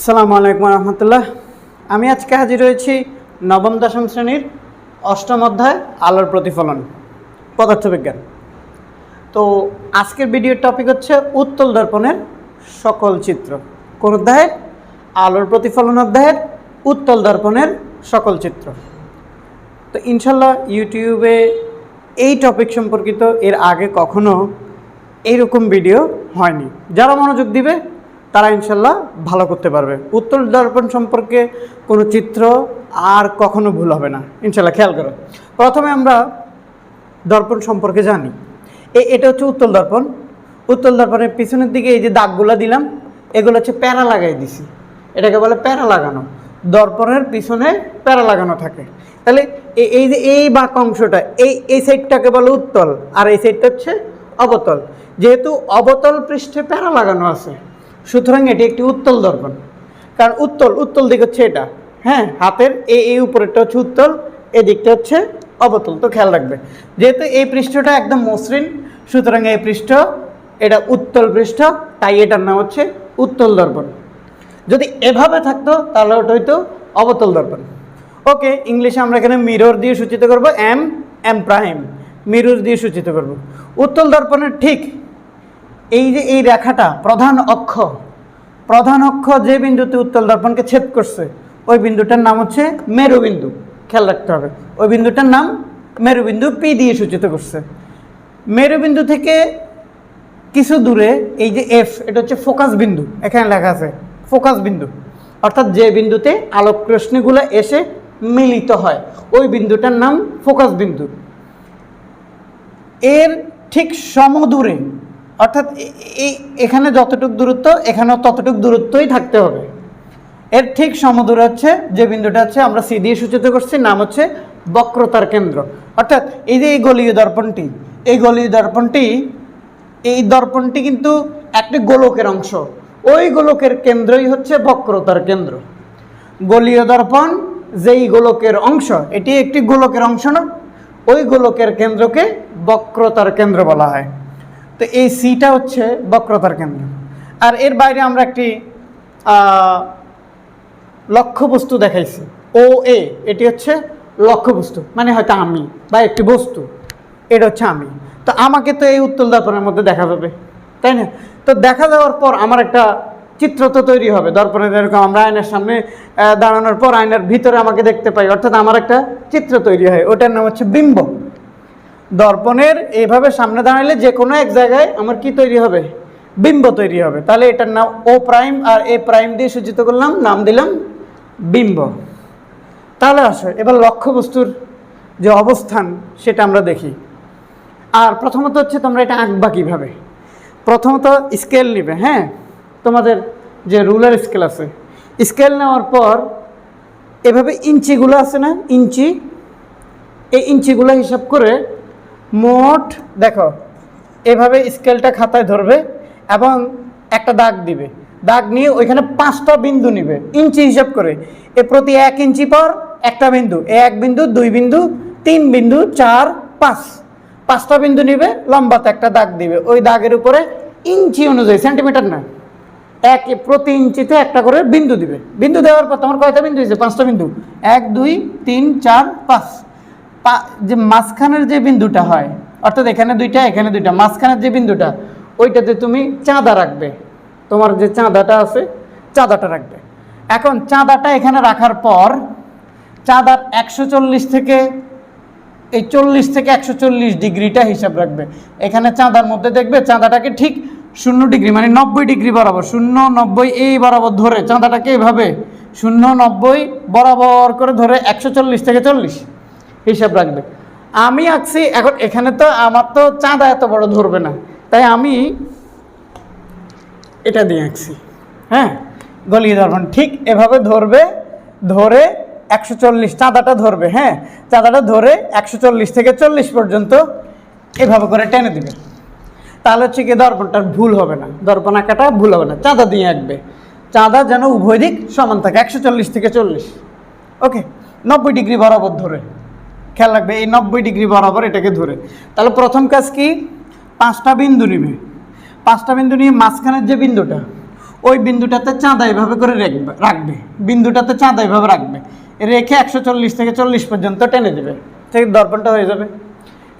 আসসালামু আলাইকুম রহমতুল্লাহ। আমি আজকে হাজির হয়েছি নবম দশম শ্রেণির অষ্টম অধ্যায় আলোর প্রতিফলন, পদার্থবিজ্ঞান। তো আজকের ভিডিওর টপিক হচ্ছে উত্তল দর্পণের সকল চিত্র। কোন অধ্যায়ের আলোর প্রতিফলন অধ্যায়ের উত্তল দর্পণের সকল চিত্র। তো ইনশাল্লাহ ইউটিউবে এই টপিক সম্পর্কিত এর আগে কখনো এইরকম ভিডিও হয়নি। যারা মনোযোগ দিবে তারা ইনশাল্লাহ ভালো করতে পারবে। উত্তল দর্পণ সম্পর্কে কোনো চিত্র আর কখনো ভুল হবে না। ইনশাল্লাহ খেয়াল করো। প্রথমে আমরা দর্পণ সম্পর্কে জানি। এ, এটা হচ্ছে উত্তল দর্পণ। উত্তল দর্পণের পিছনের দিকে এই যে দাগগুলো দিলাম, এগুলো হচ্ছে প্যারা লাগাই দিছি। এটাকে বলে প্যারা লাগানো। দর্পণের পিছনে প্যারা লাগানো থাকে। তাহলে এই যে এই বাঁক অংশটা, এই এই সাইডটাকে বলে উত্তল, আর এই সাইডটা হচ্ছে অবতল। যেহেতু অবতল পৃষ্ঠে প্যারা লাগানো আছে সুতরাং এটি একটি উত্তল দর্পণ। কারণ উত্তল উত্তল দিক হচ্ছে এটা। হ্যাঁ হাতের এই এই উপরেরটা হচ্ছে উত্তল এই দিকটা হচ্ছে অবতল। তো খেয়াল রাখবে, যেহেতু এই পৃষ্ঠটা একদম মসৃণ, সুতরাং এই পৃষ্ঠ, এটা উত্তল পৃষ্ঠ, তাই এটার নাম হচ্ছে উত্তল দর্পণ। যদি এভাবে থাকতো, তাহলে ওটা হইতো অবতল দর্পণ। ওকে, ইংলিশে আমরা এখানে মিরর দিয়ে সূচিত করব এম এম প্রাইম মিরর দিয়ে সূচিত করব। উত্তল দর্পণের ঠিক এই যে এই রেখাটা প্রধান অক্ষ প্রধান অক্ষ যে বিন্দুতে উত্তল দর্পণকে ছেদ করছে, ওই বিন্দুটার নাম হচ্ছে মেরুবিন্দু। খেয়াল রাখতে হবে, ওই বিন্দুটার নাম মেরুবিন্দু পি দিয়ে সূচিত করছে। মেরুবিন্দু থেকে কিছু দূরে, এই যে এফ এটা হচ্ছে ফোকাস বিন্দু, এখানে লেখা আছে ফোকাস বিন্দু। অর্থাৎ যে বিন্দুতে আলোক রশ্মিগুলো এসে মিলিত হয়, ওই বিন্দুটার নাম ফোকাস বিন্দু। এর ঠিক সমদূরে অর্থাৎ এই এখানে যতটুক দূরত্ব, এখানেও ততটুক দূরত্বই থাকতে হবে। এর ঠিক সমদূরে হচ্ছে, যে বিন্দুটা হচ্ছে, আমরা সি দিয়ে সূচিত করছি, নাম হচ্ছে বক্রতার কেন্দ্র। অর্থাৎ এই যে এই গলীয় দর্পণটি, এই গলীয় দর্পণটি, এই দর্পণটি কিন্তু একটি গোলকের অংশ। ওই গোলকের কেন্দ্রই হচ্ছে বক্রতার কেন্দ্র। গোলীয় দর্পণ যেই গোলকের অংশ, এটি একটি গোলকের অংশ না, ওই গোলকের কেন্দ্রকে বক্রতার কেন্দ্র বলা হয়। তো এই সিটা হচ্ছে বক্রতার কেন্দ্র। আর এর বাইরে আমরা একটি লক্ষ্যবস্তু দেখাইছি। ও এ এটি হচ্ছে লক্ষ্যবস্তু মানে হয়তো আমি, বা একটি বস্তু। এটা হচ্ছে আমি। তো আমাকে তো এই উত্তল দর্পণের মধ্যে দেখা যাবে, তাই না? তো দেখা যাওয়ার পর আমার একটা চিত্র তো তৈরি হবে, দর্পণে যেরকম আমরা আয়নার সামনে দাঁড়ানোর পর আয়নার ভিতরে আমাকে দেখতে পাই, অর্থাৎ আমার একটা চিত্র তৈরি হয়, ওটার নাম হচ্ছে বিম্ব। দর্পণের, এইভাবে সামনে দাঁড়ালে যে কোনো এক জায়গায় আমার কি তৈরি হবে? বিম্ব তৈরি হবে। তাহলে এটার নাম ও প্রাইম আর এ প্রাইম দিয়ে সূচিত করলাম, নাম দিলাম বিম্ব। তাহলে আসো, এবার লক্ষ্যবস্তুর যে অবস্থান, সেটা আমরা দেখি। আর প্রথমত হচ্ছে তোমরা এটা আঁকবা কীভাবে? প্রথমত স্কেল নিবে হ্যাঁ? তোমাদের যে রুলার স্কেল আছে, স্কেল নেওয়ার পর এভাবে ইঞ্চিগুলো আছে না, ইঞ্চি? এই ইঞ্চিগুলো হিসাব করে মোট, দেখো, এভাবে স্কেলটা খাতায় ধরবে এবং একটা দাগ দিবে। দাগ নিয়ে ওইখানে পাঁচটা বিন্দু নিবে, ইঞ্চি হিসাব করে। এ প্রতি এক ইঞ্চি পর একটা বিন্দু, এ এক বিন্দু, দুই বিন্দু, তিন বিন্দু, চার, পাঁচ। পাঁচটা বিন্দু নিবে, লম্বাতে একটা দাগ দিবে। ওই দাগের উপরে ইঞ্চি অনুযায়ী সেন্টিমিটার না, এক প্রতি ইঞ্চিতে একটা করে বিন্দু দিবে। বিন্দু দেওয়ার পর তোমার কয়টা বিন্দু হয়েছে? পাঁচটা বিন্দু। এক, দুই, তিন, চার, পাঁচ। যে মাঝখানের যে বিন্দুটা হয়, অর্থাৎ এখানে দুইটা এখানে দুইটা, মাঝখানের যে বিন্দুটা, ওইটাতে তুমি চাঁদা রাখবে। তোমার যে চাঁদাটা আছে, চাঁদাটা রাখবে। এখন চাঁদাটা এখানে রাখার পর, চাঁদার একশো চল্লিশ থেকে, এই চল্লিশ থেকে একশো চল্লিশ ডিগ্রিটা হিসাব রাখবে। এখানে চাঁদার মধ্যে দেখবে চাঁদাটাকে ঠিক শূন্য ডিগ্রি মানে নব্বই ডিগ্রি বরাবর, শূন্য, নব্বই এই বরাবর ধরে, চাঁদাটাকে এভাবে শূন্য, নব্বই বরাবর করে ধরে একশো চল্লিশ থেকে চল্লিশ। হিসাব রাখবে। আমি আঁকছি, এখন এখানে তো আমার তো চাঁদা এত বড় ধরবে না। তাই আমি এটা দিয়ে আঁকছি। হ্যাঁ? গলিয়ে দর্পণ ঠিক এভাবে ধরবে, ধরে একশো চল্লিশ চাঁদাটা ধরবে হ্যাঁ? চাঁদাটা ধরে একশো চল্লিশ থেকে চল্লিশ পর্যন্ত এভাবে করে টেনে দিবে। তাহলে হচ্ছে কি দর্পণটার ভুল হবে না। দর্পণ আঁকাটা ভুল হবে না। চাঁদা দিয়ে আঁকবে। চাঁদা যেন উভয় দিক সমান থাকে, একশো চল্লিশ থেকে চল্লিশ। ওকে, নব্বই ডিগ্রি বরাবর ধরে। খেয়াল রাখবে, এই নব্বই ডিগ্রি বরাবর এটাকে ধরে। তাহলে প্রথম কাজ কি? পাঁচটা বিন্দু নিবে। পাঁচটা বিন্দু নিয়ে মাঝখানের যে বিন্দুটা, ওই বিন্দুটাতে চাঁদা এভাবে করে রাখবে রাখবে। বিন্দুটাতে চাঁদা এভাবে রাখবে। রেখে একশো চল্লিশ থেকে চল্লিশ পর্যন্ত টেনে দেবে। ঠিক দর্পণটা হয়ে যাবে।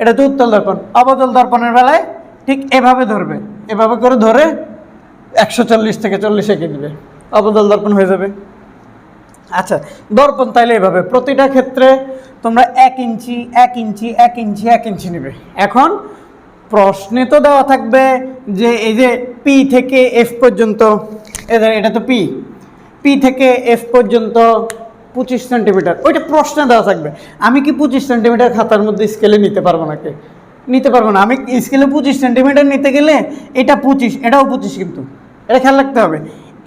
এটা তো উত্তল দর্পণ। অবতল দর্পণের বেলায় ঠিক এভাবে ধরবে। এভাবে করে ধরে একশো চল্লিশ থেকে চল্লিশ এঁকে দিবে। অবতল দর্পণ হয়ে যাবে। আচ্ছা দর্পণ তাইলে এভাবে। প্রতিটা ক্ষেত্রে তোমরা এক ইঞ্চি এক ইঞ্চি এক ইঞ্চি এক ইঞ্চি নেবে। এখন প্রশ্নে তো দেওয়া থাকবে যে এই যে পি থেকে এফ পর্যন্ত এটা তো পি পি থেকে এফ পর্যন্ত পঁচিশ সেন্টিমিটার, ওইটা প্রশ্নে দেওয়া থাকবে। আমি কি পঁচিশ সেন্টিমিটার খাতার মধ্যে স্কেলে নিতে পারব নাকি? নিতে পারব না। আমি স্কেলে পঁচিশ সেন্টিমিটার নিতে গেলে এটা পঁচিশ, এটাও পঁচিশ কিন্তু। এটা খেয়াল রাখতে হবে।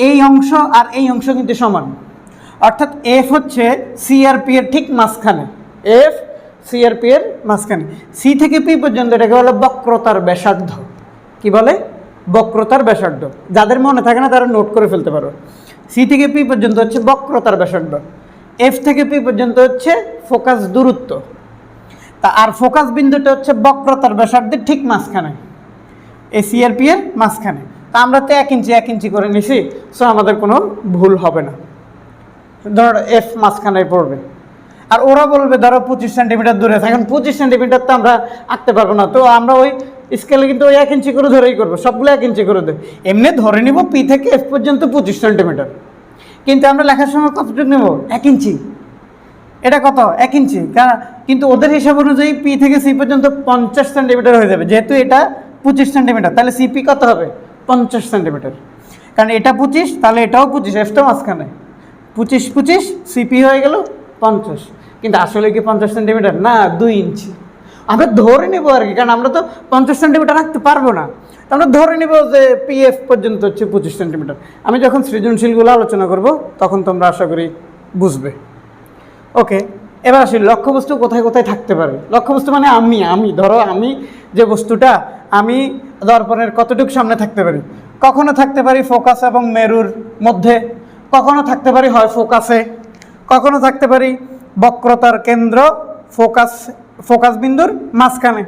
এই অংশ আর এই অংশ কিন্তু সমান। অর্থাৎ এফ হচ্ছে সিআরপি এর ঠিক মাঝখানে। এফ সিআরপি এর মাঝখানে। সি থেকে পি পর্যন্ত এটাকে বলে বক্রতার ব্যাসার্ধ। কি বলে? বক্রতার ব্যাসার্ধ। যাদের মনে থাকে না তারা নোট করে ফেলতে পারো। সি থেকে পি পর্যন্ত হচ্ছে বক্রতার ব্যাসার্ধ। এফ থেকে পি পর্যন্ত হচ্ছে ফোকাস দূরত্ব। তা আর ফোকাস বিন্দুটা হচ্ছে বক্রতার ব্যাসার্ধের ঠিক মাঝখানে। এই সিআরপি এর মাঝখানে। তা আমরা তো এক ইঞ্চি এক ইঞ্চি করে নিছি সো আমাদের কোনো ভুল হবে না। ধরো এফ মাঝখানে পড়বে। আর ওরা বলবে, ধরো পঁচিশ সেন্টিমিটার দূরে এখন পঁচিশ সেন্টিমিটার তো আমরা আঁকতে পারব না। তো আমরা ওই স্কেলে কিন্তু ওই এক ইঞ্চি করে ধরেই করব। সবগুলো এক ইঞ্চি করে দেবো এমনি ধরে নিব পি থেকে এফ পর্যন্ত পঁচিশ সেন্টিমিটার কিন্তু আমরা লেখার সময় কতটুকু নেব? এক ইঞ্চি এটা কত? এক ইঞ্চি কারণ কিন্তু ওদের হিসাব অনুযায়ী পি থেকে সি পর্যন্ত পঞ্চাশ সেন্টিমিটার হয়ে যাবে। যেহেতু এটা পঁচিশ সেন্টিমিটার তাহলে সিপি কত হবে? পঞ্চাশ সেন্টিমিটার কারণ এটা পঁচিশ, তাহলে এটাও পঁচিশ। এফটা মাঝখানে। পঁচিশ পঁচিশ সিপি হয়ে গেল পঞ্চাশ। কিন্তু আসলে কি পঞ্চাশ সেন্টিমিটার না, দুই ইঞ্চি। আমরা ধরে নেব আর কি, কারণ আমরা তো পঞ্চাশ সেন্টিমিটার রাখতে পারব না। আমরা ধরে নেব যে পিএফ পর্যন্ত হচ্ছে পঁচিশ সেন্টিমিটার আমি যখন সৃজনশীলগুলো আলোচনা করব, তখন তোমরা আশা করি বুঝবে। ওকে, এবার আসি, লক্ষ্যবস্তু কোথায় কোথায় থাকতে পারে? লক্ষ্যবস্তু মানে আমি আমি, ধরো আমি যে বস্তুটা, আমি দর্পণের কতটুকু সামনে থাকতে পারি? কখনো থাকতে পারি ফোকাস এবং মেরুর মধ্যে? কখনো থাকতে পারি হয় ফোকাসে, কখনো থাকতে পারি বক্রতার কেন্দ্র ফোকাস ফোকাস বিন্দুর মাঝখানে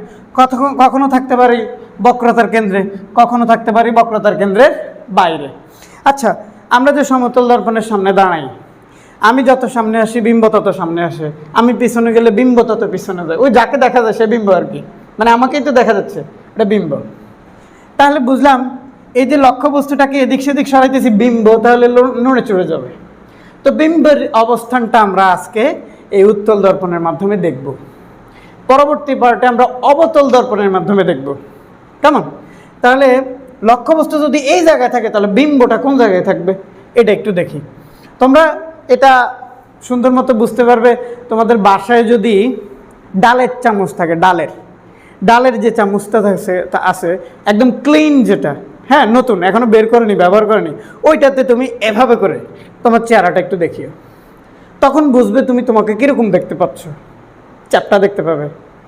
কখনো থাকতে পারি বক্রতার কেন্দ্রে, কখনো থাকতে পারি বক্রতার কেন্দ্রের বাইরে। আচ্ছা আমরা যে সমতল দর্পণের সামনে দাঁড়াই, আমি যত সামনে আসি, বিম্ব তত সামনে আসে, আমি পিছনে গেলে বিম্ব তত পিছনে যায়, ওই যাকে দেখা যায় সে বিম্ব আর কি মানে আমাকেই তো দেখা যাচ্ছে, এটা বিম্ব। তাহলে বুঝলাম এই যে লক্ষ্য বস্তুটাকে এদিক সেদিক সরাইতেছি, বিম্ব, তাহলে নড়ে চড়ে যাবে। তো বিম্বের অবস্থানটা আমরা আজকে এই উত্তল দর্পণের মাধ্যমে দেখব। পরবর্তী পার্টে আমরা অবতল দর্পণের মাধ্যমে দেখব। কেমন? তাহলে লক্ষ্যবস্তু যদি এই জায়গায় থাকে, তাহলে বিম্বটা কোন জায়গায় থাকবে? এটা একটু দেখি। তোমরা এটা সুন্দর মতো বুঝতে পারবে, তোমাদের বাসায় যদি ডালের চামচ থাকে, ডালের। ডালের যে চামচটা আছে তা আছে, একদম ক্লিন যেটা হ্যাঁ নতুন, এখনও বের করেনি, ব্যবহার করেনি। ওইটাতে তুমি এভাবে করে তোমার চেহারাটা একটু দেখিও। তখন বুঝবে তুমি তোমাকে কীরকম দেখতে পাচ্ছ। চাপটা দেখতে পাবে।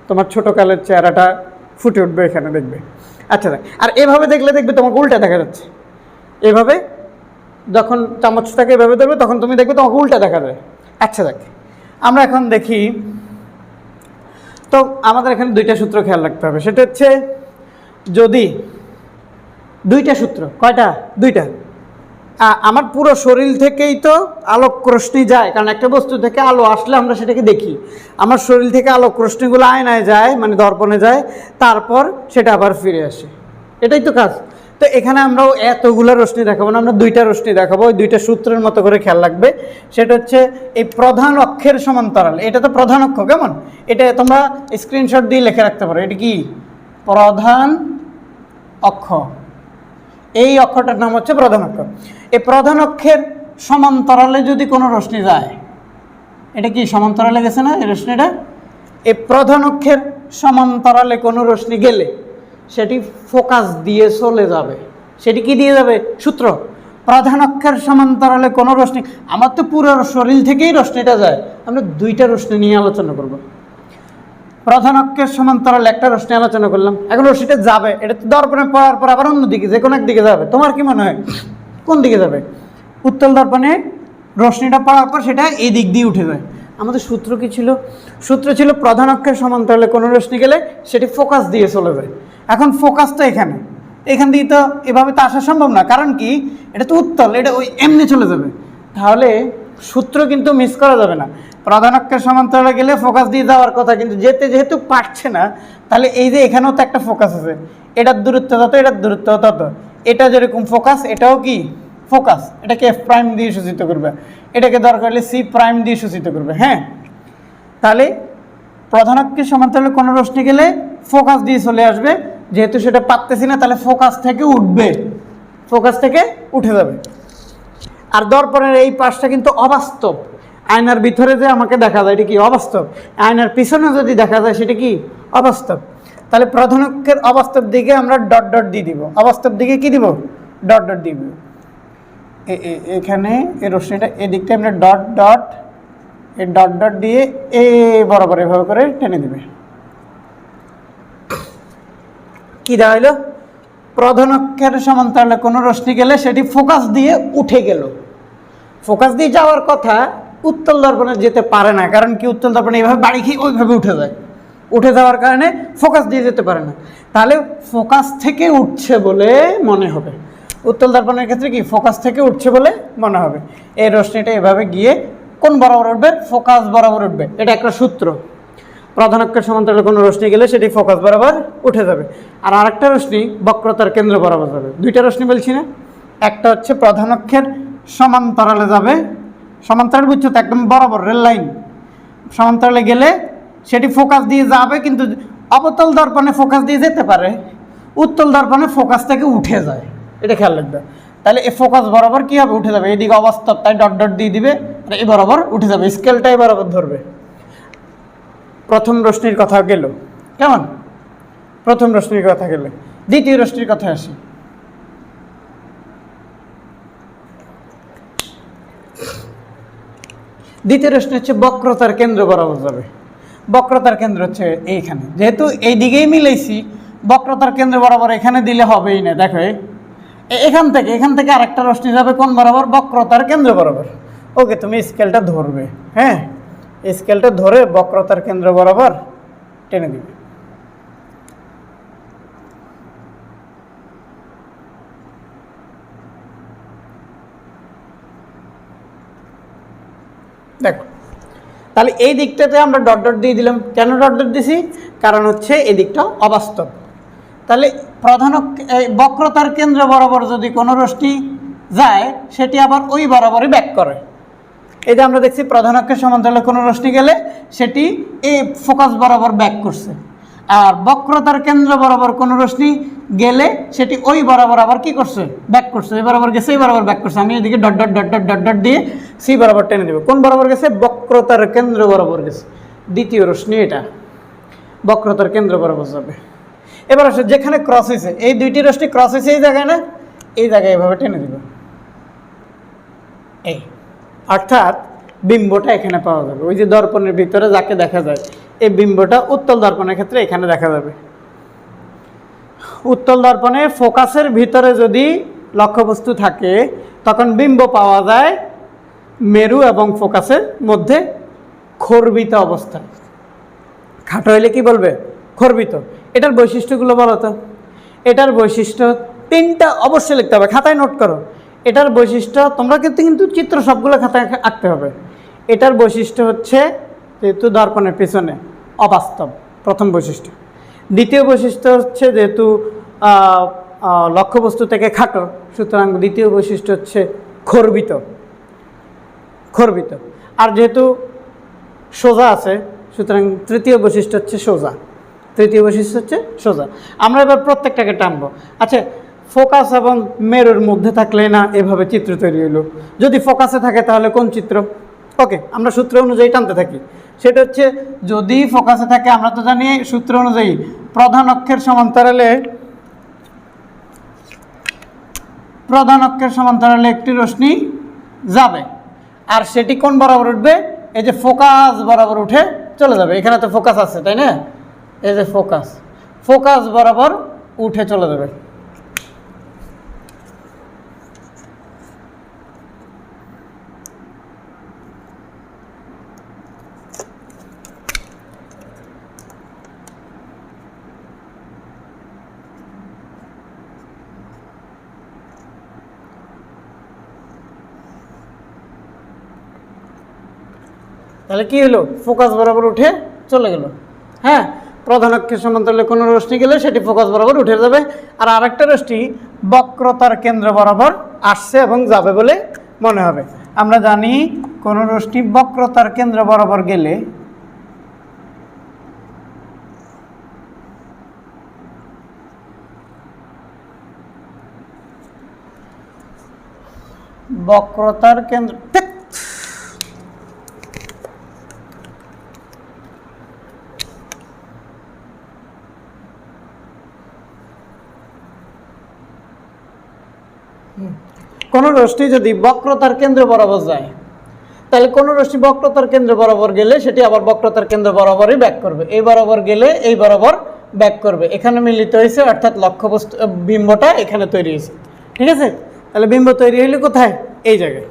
তোমার ছোটোকালের চেহারাটা ফুটে উঠবে এখানে, দেখবে। আচ্ছা দেখ, আর এভাবে দেখলে দেখবে তোমাকে উল্টা দেখা যাচ্ছে। এভাবে যখন চামচটাকে এভাবে ধরবে, তখন তুমি দেখবে তোমাকে উল্টা দেখা যায়। আচ্ছা দেখ, আমরা এখন দেখি, তো আমাদের এখানে দুইটা সূত্র খেয়াল রাখতে হবে। সেটা হচ্ছে যদি দুইটা সূত্র কয়টা? দুইটা। আমার পুরো শরীর থেকেই তো আলোক রশ্মি যায় কারণ একটা বস্তু থেকে আলো আসলে আমরা সেটাকে দেখি। আমার শরীর থেকে আলোক রশ্মিগুলো আয়নায় যায় মানে দর্পণে যায় তারপর সেটা আবার ফিরে আসে। এটাই তো কাজ। তো এখানে আমরাও এতগুলো রশ্মি দেখাবো না আমরা দুইটা রশ্মি দেখাবো ওই দুইটা সূত্রের মতো করে খেয়াল রাখবে। সেটা হচ্ছে এই প্রধান অক্ষের সমান্তরাল এটা তো প্রধান অক্ষ কেমন? এটা তোমরা স্ক্রিনশট দিয়ে লিখে রাখতে পারো এটা কি? প্রধান অক্ষ। এই অক্ষরটার নাম হচ্ছে প্রধান অক্ষ এই প্রধান অক্ষের সমান্তরালে যদি কোনো রশ্মি যায়, এটা কি সমান্তরালে গেছে না এই রশ্মিটা? এই প্রধান অক্ষের সমান্তরালে কোনো রশ্মি গেলে সেটি ফোকাস দিয়ে চলে যাবে। সেটি কি দিয়ে যাবে? সূত্র। প্রধান অক্ষের সমান্তরালে কোনো রশ্মি, আমার তো পুরো শরীর থেকেই রশ্মিটা যায়। আমরা দুইটা রশ্মি নিয়ে আলোচনা করব। প্রধান অক্ষের সমান্তরাল একটা রশ্মি আলোচনা করলাম। এখন রশ্মিটা যাবে। এটা তো দর্পণে পড়ার পর আবার অন্যদিকে যে কোনো একদিকে যাবে। তোমার কি মনে হয়? কোন দিকে যাবে? উত্তল দর্পণে রশ্মিটা পড়ার পর সেটা এই দিক দিয়ে উঠে যায়। আমাদের সূত্র কি ছিল? সূত্র ছিল প্রধান অক্ষের সমান্তরালে কোনো রশ্মি গেলে সেটি ফোকাস দিয়ে চলে যায়। এখন ফোকাস তো এখানে। এখান দিয়ে তো এভাবে তো আসা সম্ভব না। কারণ কি? এটা তো উত্তল, এটা ওই এমনি চলে যাবে। তাহলে সূত্র কিন্তু মিস করা যাবে না। প্রধান অক্ষের সমান্তরালে গেলে ফোকাস দিয়ে যাওয়ার কথা, কিন্তু যেতে যেহেতু পারছে না, তাহলে এই যে এখানেও তো একটা ফোকাস আছে। এটার দূরত্ব তত, এটার দূরত্ব তত। এটা যেরকম ফোকাস এটাও কি? ফোকাস এটাকে এফ প্রাইম দিয়ে সূচিত করবে। এটাকে দরকার হলে সি প্রাইম দিয়ে সূচিত করবে হ্যাঁ? তাহলে প্রধান অক্ষের সমান্তরালে কোনো রশ্মি গেলে ফোকাস দিয়ে চলে আসবে। যেহেতু সেটা পারতেছি না, তাহলে ফোকাস থেকে উঠবে। ফোকাস থেকে উঠে যাবে। আর দর্পণের এই পাশটা কিন্তু অবাস্তব। আয়নার ভিতরে যে আমাকে দেখা যায়, এটা কি অবাস্তব? আয়নার পিছনে যদি দেখা যায়, সেটা কি অবাস্তব? তাহলে প্রধান অক্ষের অবাস্তব দিকে আমরা ডট ডট দিয়ে দিব। অবাস্তব দিকে কি দিব? ডট ডট দিব। এখানে এই রশ্মিটা এদিকটা আমরা ডট ডট এই ডট ডট দিয়ে এ বরাবর এভাবে করে টেনে দিবে। কি দেওয়া হলো প্রধান অক্ষের সমান্তরালে কোনো রশ্মি গেলে সেটি ফোকাস দিয়ে উঠে গেল। ফোকাস দিয়ে যাওয়ার কথা উত্তল দর্পণে যেতে পারে না। কারণ কি উত্তল দর্পণে এইভাবে বাড়ি খেয়ে ওইভাবে উঠে যায়। উঠে যাওয়ার কারণে ফোকাস দিয়ে যেতে পারে না। তাহলে ফোকাস থেকে উঠছে বলে মনে হবে। উত্তল দর্পণের ক্ষেত্রে কি? ফোকাস থেকে উঠছে বলে মনে হবে। এই রশ্মিটা এভাবে গিয়ে কোন বরাবর উঠবে? ফোকাস বরাবর উঠবে। এটা একটা সূত্র। প্রধান অক্ষের সমান্তরালে কোনো রশ্মি গেলে সেটি ফোকাস বরাবর উঠে যাবে। আর আরেকটা রশ্মি বক্রতার কেন্দ্র বরাবর যাবে। দুইটা রশ্মি বলছি না। একটা হচ্ছে প্রধান অক্ষের সমান্তরালে যাবে। সমান্তরাল তো একদম বরাবর রেল লাইন। সমান্তরালে গেলে সেটি ফোকাস দিয়ে যাবে, কিন্তু অবতল দর্পণে ফোকাস দিয়ে যেতে পারে। উত্তল দর্পণে ফোকাস থেকে উঠে যায়। এটা খেয়াল রাখবে। তাহলে এ ফোকাস বরাবর কী হবে উঠে যাবে? এদিকে অবাস্তব, তাই ডট ডট দিয়ে দিবে আর এই বরাবর উঠে যাবে। স্কেলটাই বরাবর ধরবে। প্রথম রশ্মির কথা গেল। কেমন? প্রথম রশ্মির কথা গেলে। দ্বিতীয় রশ্মির কথা আসি। দ্বিতীয় রশ্মি হচ্ছে, বক্রতার কেন্দ্র বরাবর যাবে। বক্রতার কেন্দ্র হচ্ছে এইখানে। যেহেতু এই দিকেই মিলেছি বক্রতার কেন্দ্র বরাবর এখানে দিলে হবেই না। দেখো এখান থেকে এখান থেকে আরেকটা রশ্মি যাবে, কোন বরাবর? বক্রতার কেন্দ্র বরাবর। ওকে, তুমি স্কেলটা ধরবে হ্যাঁ? স্কেলটা ধরে বক্রতার কেন্দ্র বরাবর টেনে দিবে। দেখো, তাহলে এই দিকটাতে আমরা ডট ডট দিয়ে দিলাম। কেন ডট ডট দিছি? কারণ হচ্ছে এই দিকটা অবাস্তব। তাহলে প্রধান বক্রতার কেন্দ্র বরাবর যদি কোনো রশ্মি যায়, সেটি আবার ওই বরাবরই ব্যাক করে। এই যে আমরা দেখছি প্রধান অক্ষের সমান্তরালে কোনো রশ্মি গেলে, সেটি এই ফোকাস বরাবর ব্যাক করছে। আর বক্রতার কেন্দ্র বরাবর কোনো রশ্মি গেলে সেটি ওই বরাবর আবার কি করছে? ব্যাক করছে। এই বরাবর গেছে এই বরাবর ব্যাক করছে। আমি এদিকে dot dot dot dot dot dot দিয়ে সি বরাবর টেনে দেবো কোন বরাবর গেছে? বক্রতার কেন্দ্র বরাবর গেছে। দ্বিতীয় রশ্মি এটা। বক্রতার কেন্দ্র বরাবর যাবে। এবার আসে, যেখানে ক্রস হয়েছে, এই দুইটি রশ্মি ক্রস হয়েছে এই জায়গায় না? এই জায়গায় এভাবে টেনে দিব। এই। অর্থাৎ বিম্বটা এখানে পাওয়া যাবে। ওই যে দর্পণের ভিতরে যাকে দেখা যায় এই বিম্বটা উত্তল দর্পণের ক্ষেত্রে এখানে দেখা যাবে। উত্তল দর্পণে ফোকাসের ভিতরে যদি লক্ষ্যবস্তু থাকে, তখন বিম্ব পাওয়া যায় মেরু এবং ফোকাসের মধ্যে খর্বিত অবস্থায়। খাটো হইলে কি বলবে? খর্বিত। এটার বৈশিষ্ট্যগুলো বলো তো। এটার বৈশিষ্ট্য তিনটা অবশ্যই লিখতে হবে। খাতায় নোট করো। এটার বৈশিষ্ট্য, তোমরা কিন্তু কিন্তু চিত্র সবগুলো খাতায় আঁকতে হবে। এটার বৈশিষ্ট্য হচ্ছে যেহেতু দর্পণের পিছনে, অবাস্তব, প্রথম বৈশিষ্ট্য। দ্বিতীয় বৈশিষ্ট্য হচ্ছে যেহেতু লক্ষ্যবস্তু থেকে খাটো, সুতরাং দ্বিতীয় বৈশিষ্ট্য হচ্ছে খর্বিত। খর্বিত। আর যেহেতু সোজা আছে, সুতরাং তৃতীয় বৈশিষ্ট্য হচ্ছে সোজা। তৃতীয় বৈশিষ্ট্য হচ্ছে সোজা। আমরা এবার প্রত্যেকটাকে টানবো। আচ্ছা ফোকাস এবং মেরুর মধ্যে থাকলে না এভাবে চিত্র তৈরি হইল? যদি ফোকাসে থাকে তাহলে কোন চিত্র? ওকে, আমরা সূত্র অনুযায়ী টানতে থাকি। সেটা হচ্ছে, যদি ফোকাসে থাকে, আমরা তো জানি সূত্র অনুযায়ী প্রধান অক্ষের সমান্তরালে, প্রধান অক্ষের সমান্তরালে একটি রশ্মি যাবে। আর সেটি কোন বরাবর উঠবে? এই যে ফোকাস বরাবর উঠে চলে যাবে। এখানে তো ফোকাস আছে, তাই না? এই যে ফোকাস ফোকাস বরাবর উঠে চলে যাবে। তাহলে কি হলো? ফোকাস বরাবর উঠে চলে গেল। হ্যাঁ প্রধান অক্ষের সমান্তরালে কোনো রশ্মি গেলে সেটি ফোকাস বরাবর উঠে যাবে। আর আরেকটা রশ্মি বক্রতার কেন্দ্র বরাবর আসছে এবং যাবে বলে মনে হবে। আমরা জানি কোনো রশ্মি বক্রতার কেন্দ্র বরাবর গেলে বক্রতার কেন্দ্র কোন রশ্মি যদি বক্রতার কেন্দ্র বরাবর যায়, তাহলে কোন রশ্মি বক্রতার কেন্দ্র বরাবর গেলে সেটি আবার বক্রতার কেন্দ্র বরাবরই ব্যাক করবে। এই বরাবর গেলে এই বরাবর ব্যাক করবে। এখানে মিলিত হয়েছে, অর্থাৎ লক্ষ্যবস্তু বিম্বটা এখানে তৈরি হয়েছে। ঠিক আছে? তাহলে বিম্ব তৈরি হইলে কোথায়? এই জায়গায়।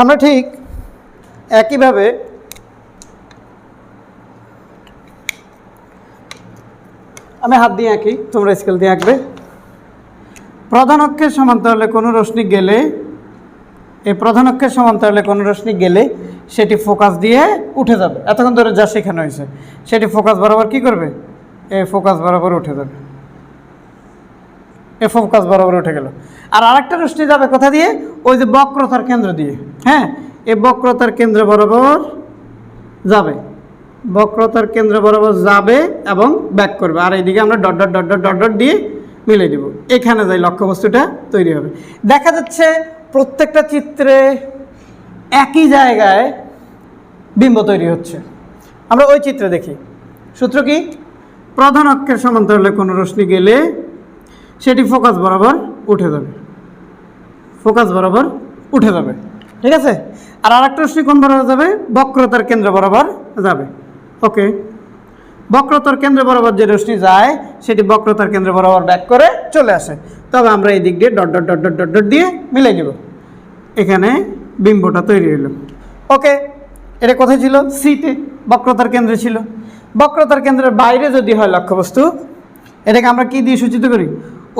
আমরা ঠিক একইভাবে আমি হাত দিয়ে আঁকি, তোমরা স্কেল দিয়ে আঁকবে। প্রধান অক্ষের সমান্তরালে কোনো রশ্মি গেলে এই প্রধান অক্ষের সমান্তরালে কোনো রশ্মি গেলে সেটি ফোকাস দিয়ে উঠে যাবে। এতক্ষণ ধরে যা শেখানো হয়েছে, সেটি ফোকাস বরাবর কি করবে? এ ফোকাস বরাবর উঠে যাবে। এ ফোকাস বরাবর উঠে গেল। আর আরেকটা রশ্মি যাবে কোথা দিয়ে? ওই যে বক্রতার কেন্দ্র দিয়ে। হ্যাঁ এই বক্রতার কেন্দ্র বরাবর যাবে। বক্রতার কেন্দ্র বরাবর যাবে এবং ব্যাক করবে। আর এইদিকে আমরা dot dot dot dot dot dot দিয়ে মিলিয়ে দিব। এখানে যাই লক্ষ্যবস্তুটা তৈরি হবে। দেখা যাচ্ছে প্রত্যেকটা চিত্রে একই জায়গায় বিম্ব তৈরি হচ্ছে। আমরা ওই চিত্রে দেখি। সূত্র কি? প্রধান অক্ষের সমান্তরালে কোনো রশ্মি গেলে সেটি ফোকাস বরাবর উঠে যাবে। ফোকাস বরাবর উঠে যাবে। ঠিক আছে? আর আরেকটা রশ্মি কোন বরাবর যাবে? বক্রতার কেন্দ্র বরাবর যাবে। ওকে। বক্রতার কেন্দ্র বরাবর যে রশ্মি যায়, সেটি বক্রতার কেন্দ্র বরাবর ব্যাক করে চলে আসে। তবে আমরা এই দিক দিয়ে dot dot dot dot dot dot দিয়ে মিলে দেব এখানে বিম্বটা তৈরি হলো। ওকে, এটা কোথায় ছিল? সিতে বক্রতার কেন্দ্রে ছিল। বক্রতার কেন্দ্রের বাইরে যদি হয় লক্ষ্যবস্তু, এটাকে আমরা কি দিয়ে সূচিত করি?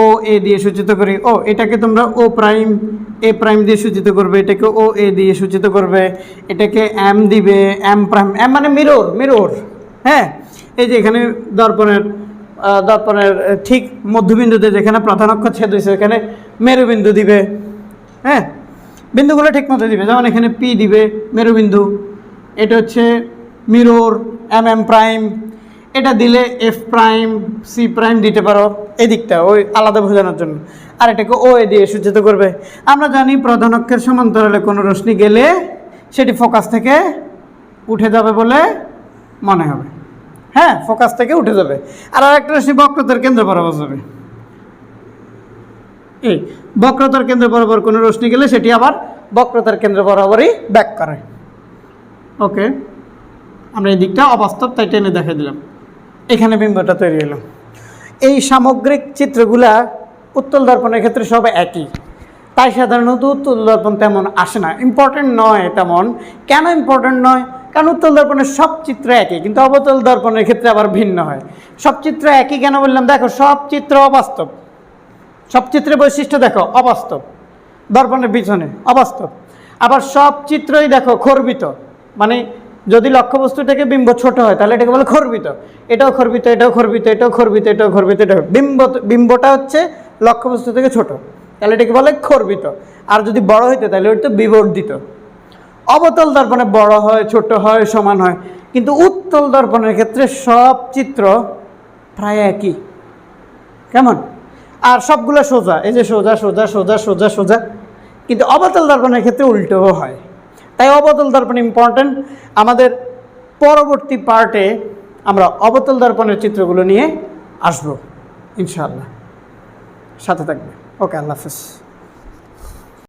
ও এ দিয়ে সূচিত করি। ও, এটাকে তোমরা ও প্রাইম এ প্রাইম দিয়ে সূচিত করবে, এটাকে ও এ দিয়ে সূচিত করবে, এটাকে এম দিবে এম প্রাইম এম মানে মিরর মিরর হ্যাঁ? এই যে এখানে দর্পণের দর্পণের ঠিক মধ্যবিন্দুতে যেখানে প্রধান অক্ষর ছেদ হয়েছে এখানে মেরুবিন্দু দিবে। হ্যাঁ? বিন্দুগুলো ঠিক মতো দিবে। যেমন এখানে পি দিবে মেরুবিন্দু, এটা হচ্ছে মিরর এম এম প্রাইম এটা দিলে এফ প্রাইম সি প্রাইম দিতে পারো এই দিকটা, ওই আলাদা বোঝানোর জন্য। আর এটাকে ও এ দিয়ে সূচিত করবে। আমরা জানি প্রধান অক্ষের সমান্তরালে কোনো রশ্মি গেলে সেটি ফোকাস থেকে উঠে যাবে বলে মনে হবে। হ্যাঁ ফোকাস থেকে উঠে যাবে। আর আরেকটা রশ্মি বক্রতার কেন্দ্র বরাবর যাবে। এই বক্রতার কেন্দ্র বরাবর কোনো রশ্মি গেলে সেটি আবার বক্রতার কেন্দ্র বরাবরই ব্যাক করে। ওকে, আমরা এই দিকটা অবাস্তব, তাই টেনে দেখে দিলাম। এখানে বিম্বটা তৈরি হলো। এই সামগ্রিক চিত্রগুলা উত্তল দর্পণের ক্ষেত্রে সব একই। তাই সাধারণত উত্তল দর্পণ তেমন আসে না। ইম্পর্টেন্ট নয় তেমন। কেন ইম্পর্টেন্ট নয়? কারণ উত্তল দর্পণের সব চিত্র একই, কিন্তু অবতল দর্পণের ক্ষেত্রে আবার ভিন্ন হয়। সব চিত্র একই কেন বললাম? দেখো, সব চিত্র অবাস্তব। সব চিত্রের বৈশিষ্ট্য দেখো, অবাস্তব। দর্পণের পিছনে, অবাস্তব। আবার সব চিত্রই দেখো, খর্বিত। মানে যদি লক্ষ্যবস্তু থেকে বিম্ব ছোট হয়, তাহলে এটাকে বলে খর্বিত। এটাও খর্বিত এটাও খর্বিত এটাও খর্বিত এটাও খর্বিত, এটাও বিম্ব, বিম্বটা হচ্ছে লক্ষ্যবস্তু থেকে ছোট। তাহলে এটাকে বলে খর্বিত। আর যদি বড় হইতে, তাহলে ওটা বিবর্ধিত। অবতল দর্পণে বড় হয়, ছোট হয়, সমান হয়। কিন্তু উত্তল দর্পণের ক্ষেত্রে সব চিত্র প্রায় একই। কেমন? আর সবগুলো সোজা, এই যে সোজা সোজা সোজা সোজা সোজা। কিন্তু অবতল দর্পণের ক্ষেত্রে উল্টোও হয়। তাই অবতল দর্পণ ইম্পর্ট্যান্ট আমাদের পরবর্তী পার্টে আমরা অবতল দর্পণের চিত্রগুলো নিয়ে আসব, ইনশাআল্লাহ। সাথে থাকবে। ওকে, আল্লাহ হাফেজ।